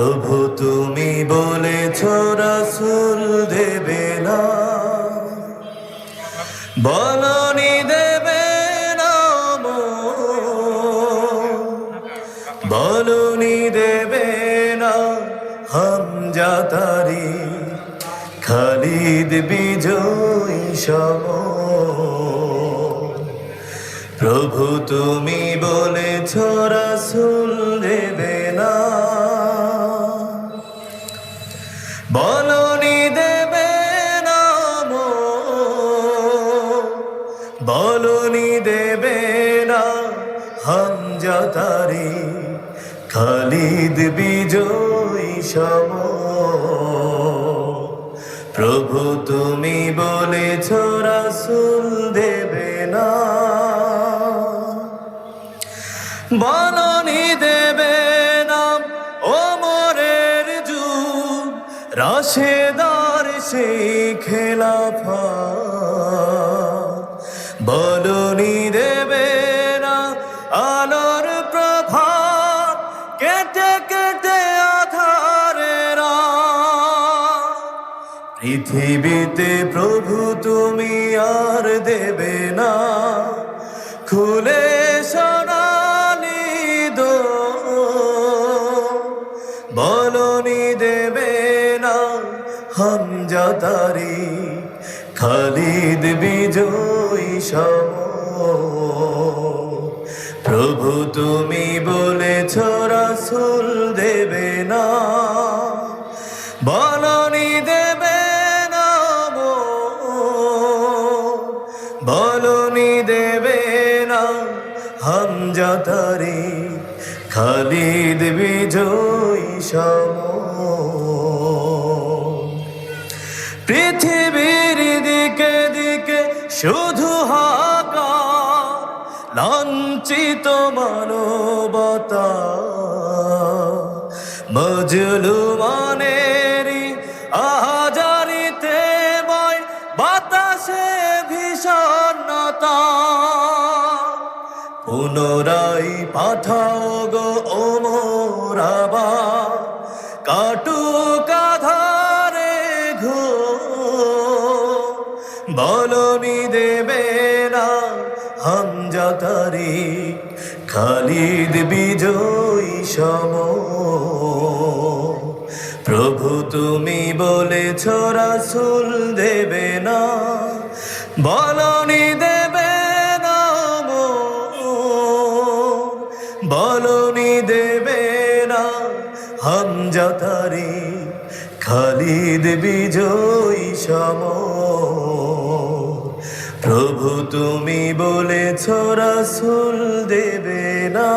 প্রভু তুমি বলেছ, রাসুল দেবে না। বলনি দেবে না বলনি দেবে না হামজাতারি খালিদ বিজয়ী সম। প্রভু তুমি বলেছ, রাসুল দেবে না। বলনি দেবে না হামজাতারি খালিদ বিজয়ী সম। প্রভু তুমি বলেছ রাসুল দেবে না। বলনি দেবে না ওমরের যুগ, রাশেদার সেই খেলাফা বলনি দেবে না আলোর প্রভা কেটে কেটে আধারেরা পৃথিবীতে প্রভু তুমি আর দেবে না। খুলে সোনালি দো বলনি দেবে না হামজাতারি খালিদ বিজয়ী। প্রভু, তুমি বলেছ, রাসুল দেবে না, বলনি দেবে না বলনি দেবে না হামজাতারি খালিদ বিজয়ী সম দিকে শুধু হাকা লাঞ্ছিত মানবতা মজলুমানেরি আহাজারিতে বয়, বাতাসে ভীষণতা পুনরায় পাঠাও গো ওমরাবা কাটু কাধারে ঘো বলনি দেবে না। হামজাতারি খালিদ বিজয়ী সম। প্রভু তুমি বলেছ, রাসুল দেবে না। বলনি দেবে না বলনি দেবে না হামজাতারি খালিদ বিজয়ী সম। প্রভু তুমি বলেছ রাসুল দেবে না।